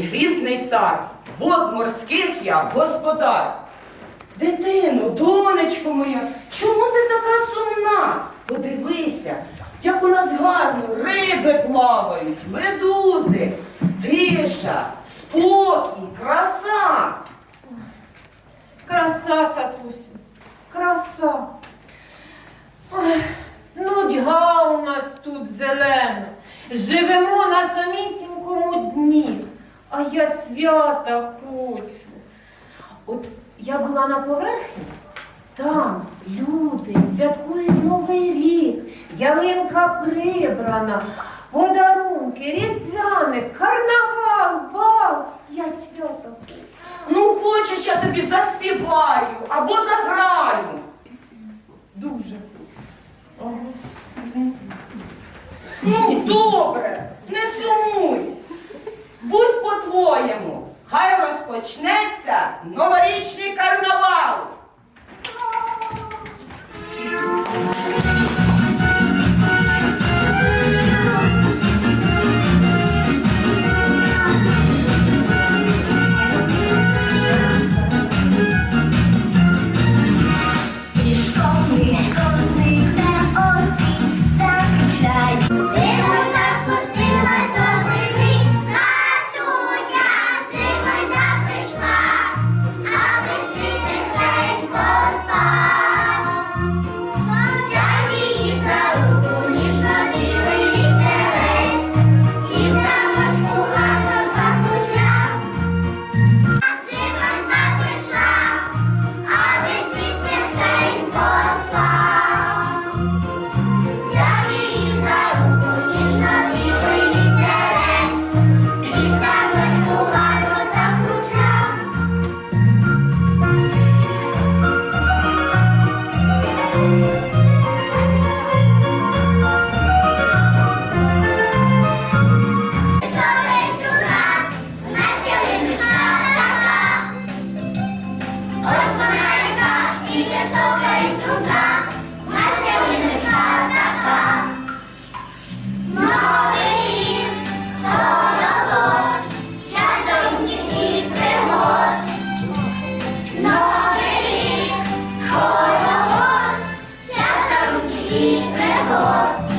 грізний цар, вод морських я господар. Дитино, донечко моя, чому ти така сумна? Подивися, як у нас гарно риби плавають, медузи, тиша, спокій, краса. Краса, татусю, краса. Ой, нудьга у нас тут зелена. Живемо на самісінькому дні, а я свята хочу. От я була на поверхні, там люди святкують Новий рік, ялинка прибрана, подарунки, різдвяник, карнавал, бал. Я свята хочу. Ну, хочеш, я тобі заспіваю Ігрего.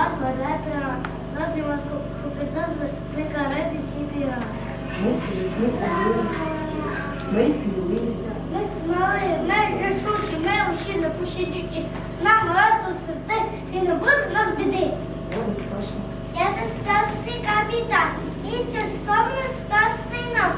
Фрагат вода пера. Нас і маску купизати, ми карети всі піра. Мислі, мислі. Мислі. Ми сміли, ми рішучі, ми усі непощадючі. Нам разу серце і не буде нас біди. О, не страшно. Я це сказний капітан, і це сказний нам.